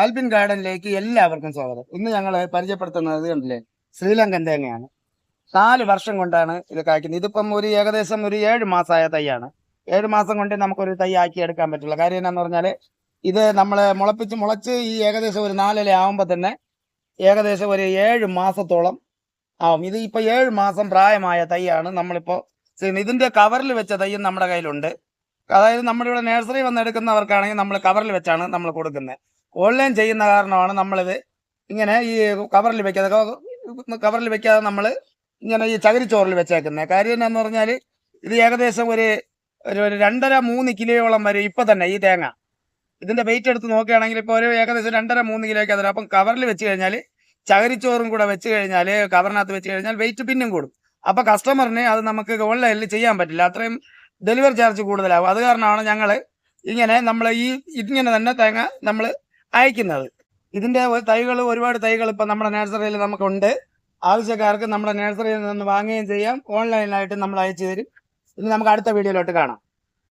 ആൽബിൻ ഗാർഡനിലേക്ക് എല്ലാവർക്കും സ്വാഗതം. ഇന്ന് ഞങ്ങൾ പരിചയപ്പെടുത്തുന്നത് കണ്ടില്ലേ? ശ്രീലങ്കൻ തേങ്ങയാണ്. നാല് വർഷം കൊണ്ടാണ് ഇത് കായ്ക്കുന്നത്. ഇതിപ്പം ഒരു ഏകദേശം ഒരു ഏഴ് മാസമായ തൈയാണ്. ഏഴ് മാസം കൊണ്ട് നമുക്കൊരു തൈ ആക്കി എടുക്കാൻ പറ്റില്ല കാര്യം എന്നാന്ന് പറഞ്ഞാൽ ഇത് നമ്മൾ മുളപ്പിച്ച് മുളച്ച് ഈ ഏകദേശം ഒരു നാലില ആവുമ്പോൾ തന്നെ ഏകദേശം ഒരു ഏഴ് മാസത്തോളം ആവും. ഇത് ഇപ്പം ഏഴ് മാസം പ്രായമായ തൈയാണ് നമ്മളിപ്പോൾ ചെയ്യുന്നത്. ഇതിന്റെ കവറിൽ വെച്ച തൈയും നമ്മുടെ കയ്യിലുണ്ട്. അതായത് നമ്മുടെ ഇവിടെ നഴ്സറി വന്നെടുക്കുന്നവർക്കാണെങ്കിൽ നമ്മൾ കവറിൽ വെച്ചാണ് നമ്മൾ കൊടുക്കുന്നത്. ഓൺലൈൻ ചെയ്യുന്ന കാരണമാണ് നമ്മളിത് ഇങ്ങനെ ഈ കവറിൽ വെക്കാതെ കവറിൽ വെക്കാതെ നമ്മൾ ഇങ്ങനെ ഈ ചകിരിച്ചോറിൽ വെച്ചേക്കുന്നത് കാര്യം എന്നാന്ന് പറഞ്ഞാൽ ഇത് ഏകദേശം ഒരു ഒരു രണ്ടര മൂന്ന് കിലോയോളം വരും ഇപ്പം തന്നെ ഈ തേങ്ങ. ഇതിന്റെ വെയിറ്റ് എടുത്ത് നോക്കുകയാണെങ്കിൽ ഇപ്പോൾ ഒരു ഏകദേശം രണ്ടര മൂന്ന് കിലോയ്ക്ക് അതിന് അപ്പം കവറിൽ വെച്ച് കഴിഞ്ഞാൽ ചകിരിച്ചോറും കൂടെ വെച്ച് കഴിഞ്ഞാൽ കവറിനകത്ത് വെച്ച് കഴിഞ്ഞാൽ വെയിറ്റ് പിന്നും കൂടും. അപ്പോൾ കസ്റ്റമറിന് അത് നമുക്ക് ഓൺലൈനിൽ ചെയ്യാൻ പറ്റില്ല. അത്രയും ഡെലിവറി ചാർജ് കൂടുതലാകും അത് കാരണമാണ് ഞങ്ങൾ ഇങ്ങനെ നമ്മൾ ഈ ഇങ്ങനെ തന്നെ തേങ്ങ നമ്മൾ അയക്കുന്നത്. ഇതിന്റെ തൈകൾ ഒരുപാട് തൈകൾ ഇപ്പൊ നമ്മുടെ നഴ്സറിയിൽ നമുക്കുണ്ട്. ആവശ്യക്കാർക്ക് നമ്മുടെ നഴ്സറിയിൽ നിന്ന് വാങ്ങുകയും ചെയ്യാം. ഓൺലൈനായിട്ട് നമ്മൾ അയച്ചു തരും. ഇനി നമുക്ക് അടുത്ത വീഡിയോയിലോട്ട് കാണാം.